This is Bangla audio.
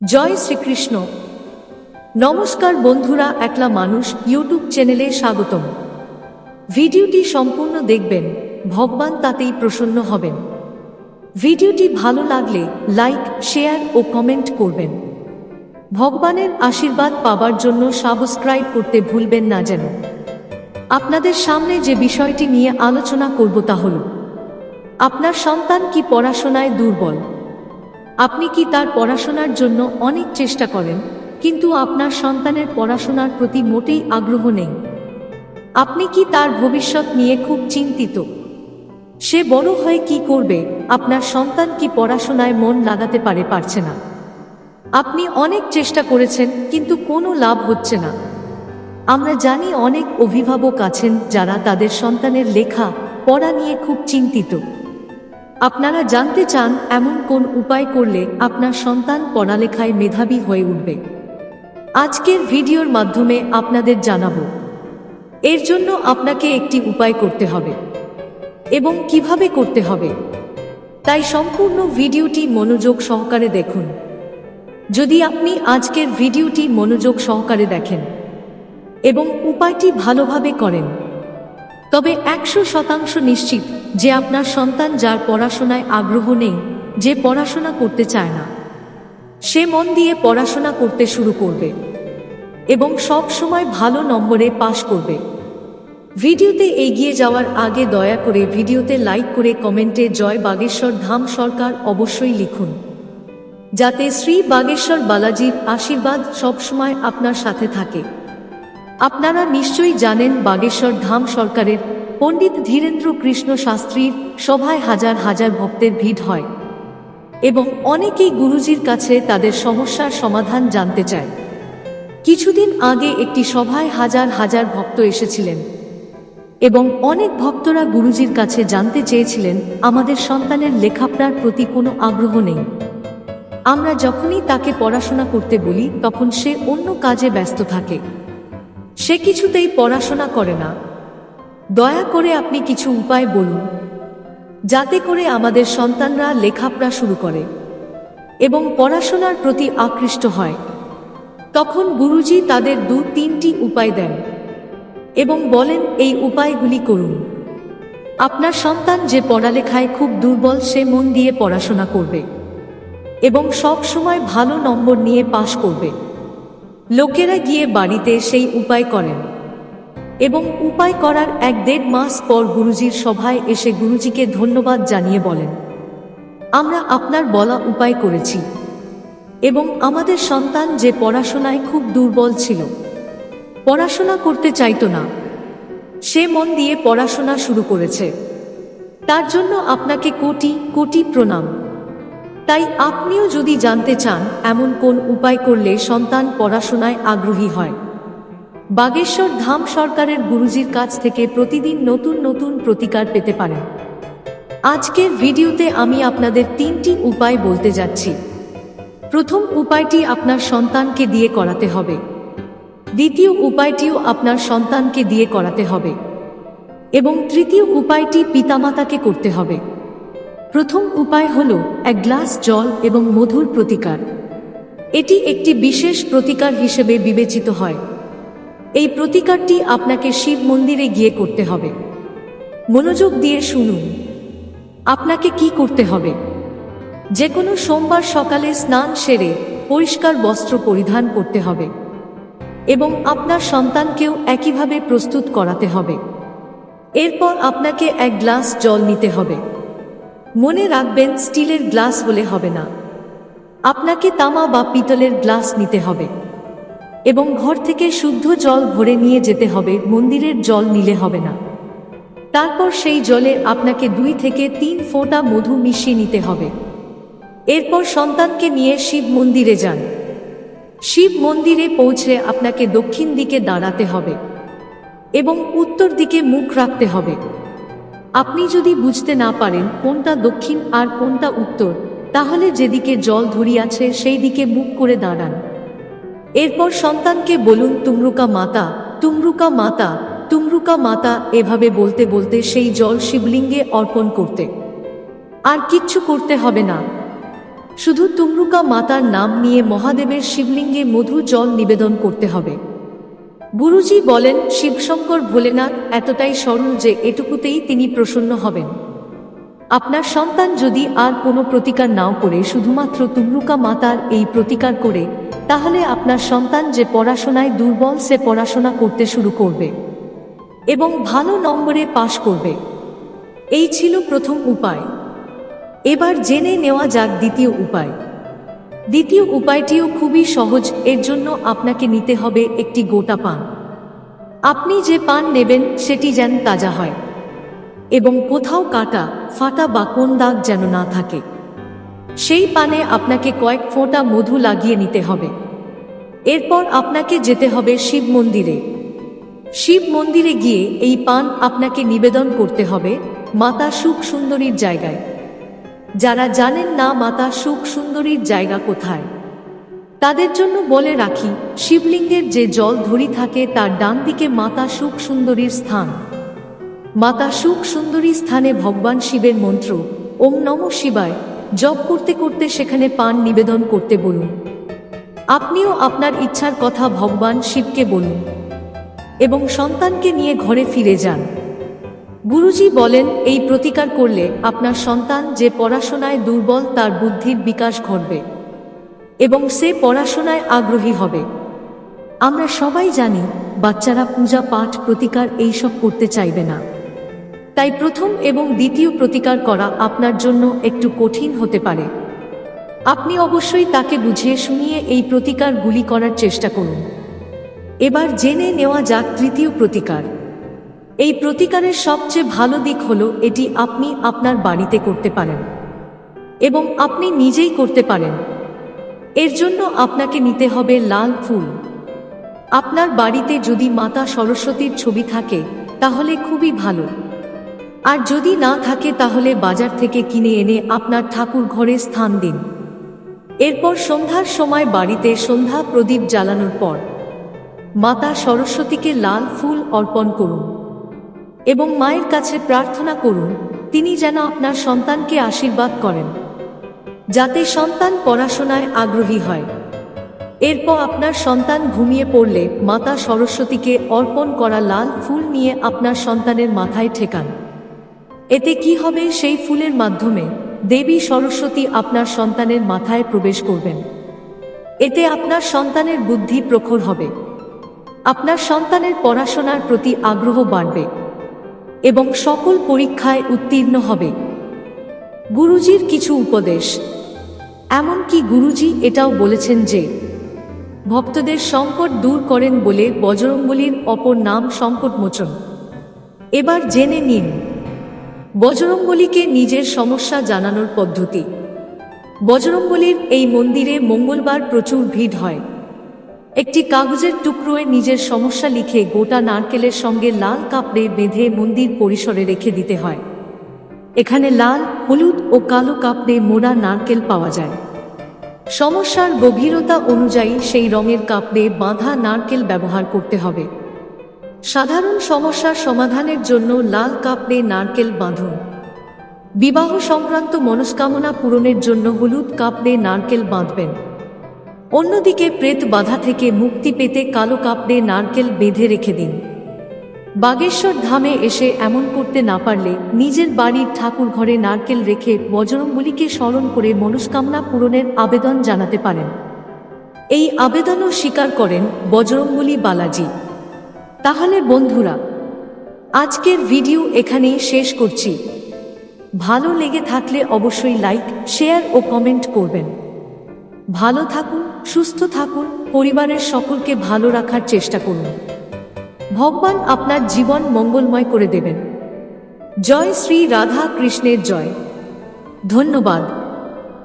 জয় শ্রীকৃষ্ণ। নমস্কার বন্ধুরা, একলা মানুষ ইউটিউব চ্যানেলে স্বাগতম। ভিডিওটি সম্পূর্ণ দেখবেন, ভগবান তাতেই প্রসন্ন হবেন। ভিডিওটি ভালো লাগলে লাইক, শেয়ার ও কমেন্ট করবেন। ভগবানের আশীর্বাদ পাবার জন্য সাবস্ক্রাইব করতে ভুলবেন না যেন। আপনাদের সামনে যে বিষয়টি নিয়ে আলোচনা করব তা হল, আপনার সন্তান কি পড়াশোনায় দুর্বল? আপনি কি তার পড়াশোনার জন্য অনেক চেষ্টা করেন, কিন্তু আপনার সন্তানের পড়াশোনার প্রতি মোটেই আগ্রহ নেই? আপনি কি তার ভবিষ্যৎ নিয়ে খুব চিন্তিত? সে বড় হয়ে কি করবে, আপনার সন্তান কি পড়াশোনায় মন লাগাতে পারে, পারছে না। আপনি অনেক চেষ্টা করেছেন, কিন্তু কোনো লাভ হচ্ছে না। আমরা জানি অনেক অভিভাবক আছেন, যারা তাদের সন্তানের লেখা, পড়া নিয়ে খুব চিন্তিত। আপনারা জানতে চান এমন কোন উপায় করলে আপনার সন্তান পড়ালেখায় মেধাবী হয়ে উঠবে? আজকের ভিডিওর মাধ্যমে আপনাদের জানাব। এর জন্য আপনাকে একটি উপায় করতে হবে। এবং কীভাবে করতে হবে? তাই সম্পূর্ণ ভিডিওটি মনোযোগ সহকারে দেখুন। যদি আপনি আজকের ভিডিওটি মনোযোগ সহকারে দেখেন এবং উপায়টি ভালোভাবে করেন তবে একশো শতাংশ নিশ্চিত যে আপনার সন্তান যার পড়াশোনায় আগ্রহ নেই, যে পড়াশোনা করতে চায় না। সে মন দিয়ে পড়াশোনা করতে শুরু করবে এবং সব সময় ভালো নম্বরে পাশ করবে। ভিডিওতে এগিয়ে যাওয়ার আগে দয়া করে ভিডিওতে লাইক করে কমেন্টে জয় বাগেশ্বর ধাম সরকার অবশ্যই লিখুন। যাতে শ্রী বাগেশ্বর বালাজির আশীর্বাদ সবসময় আপনার সাথে থাকে। আপনারা নিশ্চয়ই জানেন বাগেশ্বর ধাম সরকারের পণ্ডিত ধীরেন্দ্র কৃষ্ণ শাস্ত্রীর সভায় হাজার হাজার ভক্তের ভিড় হয় এবং অনেকেই গুরুজির কাছে তাদের সমস্যার সমাধান জানতে চায়। কিছুদিন আগে একটি সভায় হাজার হাজার ভক্ত এসেছিলেন এবং অনেক ভক্তরা গুরুজির কাছে জানতে চেয়েছিলেন, আমাদের সন্তানের লেখাপড়ার প্রতি কোনো আগ্রহ নেই। আমরা যখনই তাকে পড়াশোনা করতে বলি, তখন সে অন্য কাজে ব্যস্ত থাকে। সে কিছুতেই পড়াশোনা করে না। দয়া করে আপনি কিছু উপায় বলুন, যাতে করে আমাদের সন্তানরা লেখাপড়া শুরু করে এবং পড়াশোনার প্রতি আকৃষ্ট হয়। তখন গুরুজি তাদের দু তিনটি উপায় দেন এবং বলেন, এই উপায়গুলি করুন। আপনার সন্তান যে পড়ালেখায় খুব দুর্বল, সে মন দিয়ে পড়াশোনা করবে এবং সব সময় ভালো নম্বর নিয়ে পাশ করবে। লোকেরা গিয়ে বাড়িতে সেই উপায় করেন। এবং উপায় করার এক দেড় মাস পর গুরুজির সভায় এসে গুরুজিকে ধন্যবাদ জানিয়ে বলেন, আমরা আপনার বলা উপায় করেছি এবং আমাদের সন্তান যে পড়াশোনায় খুব দুর্বল ছিল, পড়াশোনা করতে চাইতো না। সে মন দিয়ে পড়াশোনা শুরু করেছে। তার জন্য আপনাকে কোটি কোটি প্রণাম। তাই আপনিও যদি জানতে চান এমন কোন উপায় করলে সন্তান পড়াশোনায় আগ্রহী হয়। বাগেশ্বর ধাম সরকারের গুরুজির কাছ থেকে প্রতিদিন নতুন নতুন প্রতিকার পেতে পারেন। আজকের ভিডিওতে আমি আপনাদের তিনটি উপায় বলতে যাচ্ছি। প্রথম উপায়টি আপনার সন্তানকে দিয়ে করাতে হবে। দ্বিতীয় উপায়টিও আপনার সন্তানকে দিয়ে করাতে হবে। এবং তৃতীয় উপায়টি পিতামাতাকে করতে হবে। প্রথম উপায় হল এক গ্লাস জল এবং মধুর প্রতিকার। এটি একটি বিশেষ প্রতিকার হিসেবে বিবেচিত হয়। এই প্রতিকারটি আপনাকে শিব মন্দিরে গিয়ে করতে হবে। মনোযোগ দিয়ে শুনুন। আপনাকে কি করতে হবে? যে কোনো সোমবার সকালে স্নান সেরে পরিষ্কার বস্ত্র পরিধান করতে হবে এবং আপনার সন্তানকেও একইভাবে প্রস্তুত করাতে হবে। এরপর আপনাকে এক গ্লাস জল নিতে হবে। মনে রাখবেন, স্টিলের গ্লাস হলে হবে না। আপনাকে তামা বা পিতলের গ্লাস নিতে হবে। এবং ঘর থেকে শুদ্ধ জল ভরে নিয়ে যেতে হবে, মন্দিরের জল নিলে হবে না। তারপর সেই জলে আপনাকে দুই থেকে তিন ফোঁটা মধু মিশিয়ে নিতে হবে। এরপর সন্তানকে নিয়ে শিব মন্দিরে যান। শিব মন্দিরে পৌঁছে আপনাকে দক্ষিণ দিকে দাঁড়াতে হবে এবং উত্তর দিকে মুখ রাখতে হবে। আপনি যদি বুঝতে না পারেন কোনটা দক্ষিণ আর কোনটা উত্তর, তাহলে যেদিকে জল ধরিয়াছে সেই দিকে মুখ করে দাঁড়ান। এরপর সন্তানকে বলুন, তুমরুকা মাতা তুমরুকা মাতা তুমরুকা মাতা, এভাবে বলতে বলতে সেই জল শিবলিঙ্গে অর্পণ করতে। আর কিচ্ছু করতে হবে না। শুধু তুমরুকা মাতার নাম নিয়ে মহাদেবের শিবলিঙ্গে মধু জল নিবেদন করতে হবে। গুরুজি বলেন, শিবশঙ্কর ভোলেনাথ এতটাই সরল যে এটুকুতেই তিনি প্রসন্ন হবেন। আপনার সন্তান যদি আর কোনো প্রতিকার নাও করে, শুধুমাত্র তুমরুকা মাতার এই প্রতিকার করে, তাহলে আপনার সন্তান যে পড়াশোনায় দুর্বল, সে পড়াশোনা করতে শুরু করবে এবং ভালো নম্বরে পাশ করবে। এই ছিল প্রথম উপায়। এবার জেনে নেওয়া যাক দ্বিতীয় উপায়। দ্বিতীয় উপায়টিও খুবই সহজ, এর জন্য আপনাকে নিতে হবে একটি গোটা পান। আপনি যে পান নেবেন, সেটি যেন তাজা হয় এবং কোথাও কাটা, ফাটা বা কোন দাগ যেন না থাকে। সেই পানে আপনাকে কয়েক ফোঁটা মধু লাগিয়ে নিতে হবে। এরপর আপনাকে যেতে হবে শিব মন্দিরে। শিব মন্দিরে গিয়ে এই পান আপনাকে নিবেদন করতে হবে মাতা সুখ সুন্দরীর জায়গায়। যারা জানেন না মাতা সুখ সুন্দরীর জায়গা কোথায়। তাদের জন্য বলে রাখি, শিবলিঙ্গের যে জল ধরি থাকে তার ডান দিকে মাতা সুখ সুন্দরীর স্থান। মাতা সুখ সুন্দরী স্থানে ভগবান শিবের মন্ত্র, ওম নম শিবায়, জপ করতে করতে সেখানে পান নিবেদন করতে বলুন। আপনিও আপনার ইচ্ছার কথা ভগবান শিবকে বলুন এবং সন্তানকে নিয়ে ঘরে ফিরে যান। গুরুজি বলেন, এই প্রতিকার করলে আপনার সন্তান যে পড়াশোনায় দুর্বল, তার বুদ্ধির বিকাশ ঘটবে এবং সে পড়াশোনায় আগ্রহী হবে। আমরা সবাই জানি, বাচ্চারা পূজা, পাঠ, প্রতিকার এইসব করতে চাইবে না। তাই প্রথম এবং দ্বিতীয় প্রতিকার করা আপনার জন্য একটু কঠিন হতে পারে। আপনি অবশ্যই তাকে বুঝিয়ে শুনিয়ে এই প্রতিকারগুলি করার চেষ্টা করুন। এবার জেনে নেওয়া যাক তৃতীয় প্রতিকার। এই প্রতিকারের সবচেয়ে ভালো দিক হলো এটি আপনি আপনার বাড়িতে করতে পারেন এবং আপনি নিজেই করতে পারেন। এর জন্য আপনাকে নিতে হবে লাল ফুল। আপনার বাড়িতে যদি মাতা সরস্বতীর ছবি থাকে, তাহলে খুবই ভালো। আর যদি না থাকে, তাহলে বাজার থেকে কিনে এনে আপনার ঠাকুর ঘরে স্থান দিন। এরপর সন্ধ্যার সময় বাড়িতে সন্ধ্যা প্রদীপ জ্বালানোর পর মাতা সরস্বতীকে লাল ফুল অর্পণ করুন। এবং মায়ের কাছে প্রার্থনা করুন, তিনি যেন আপনার সন্তানকে আশীর্বাদ করেন, যাতে সন্তান পড়াশোনায় আগ্রহী হয়। এরপর আপনার সন্তান ঘুমিয়ে পড়লে মাতা সরস্বতীকে অর্পণ করা লাল ফুল নিয়ে আপনার সন্তানের মাথায় ঠেকান। এতে কি হবে সেই ফুলের মাধ্যমে দেবী সরস্বতী আপনার সন্তানের মাথায় প্রবেশ করবেন। এতে আপনার সন্তানের বুদ্ধি প্রখর হবে। আপনার সন্তানের পড়াশোনার প্রতি আগ্রহ বাড়বে। এবং সকল পরীক্ষায় উত্তীর্ণ হবে। গুরুজির কিছু উপদেশ। এমনকি গুরুজি এটাও বলেছেন যে, ভক্তদের সংকট দূর করেন বলে বজরঙ্গলির অপর নাম সংকটমোচন। এবার জেনে নিন বজরঙ্গলিকে নিজের সমস্যা জানানোর পদ্ধতি। বজরঙ্গলির এই মন্দিরে মঙ্গলবার প্রচুর ভিড় হয়। একটি কাগজের টুকরোয় নিজের সমস্যা লিখে গোটা নারকেলের সঙ্গে লাল কাপড়ে বেঁধে মন্দির পরিসরে রেখে দিতে হয়। এখানে লাল, হলুদ ও কালো কাপড়ে মোড়া নারকেল পাওয়া যায়। সমস্যার গভীরতা অনুযায়ী সেই রঙের কাপড়ে বাঁধা নারকেল ব্যবহার করতে হবে। সাধারণ সমস্যার সমাধানের জন্য লাল কাপড়ে নারকেল বাঁধুন। বিবাহ সংক্রান্ত মনস্কামনা পূরণের জন্য হলুদ কাপড়ে নারকেল বাঁধবেন। অন্যদিকে প্রেত বাধা থেকে মুক্তি পেতে কালো কাপড়ে নারকেল বেঁধে রেখে দিন। বাগেশ্বর ধামে এসে এমন করতে না পারলে নিজের বাড়ির ঠাকুর ঘরে নারকেল রেখে বজরঙ্গলিকে স্মরণ করে মনস্কামনা পূরণের আবেদন জানাতে পারেন। এই আবেদনও স্বীকার করেন বজরঙ্গলি বালাজি। তাহলে বন্ধুরা, আজকের ভিডিও এখানেই শেষ করছি। ভালো লেগে থাকলে অবশ্যই লাইক, শেয়ার ও কমেন্ট করবেন। ভালো থাকুন সুস্থ থাকুন, পরিবারের সকলকে ভালো রাখার চেষ্টা করুন। ভগবান আপনার জীবন মঙ্গলময় করে দেবেন। জয় শ্রী রাধা কৃষ্ণের জয়। ধন্যবাদ।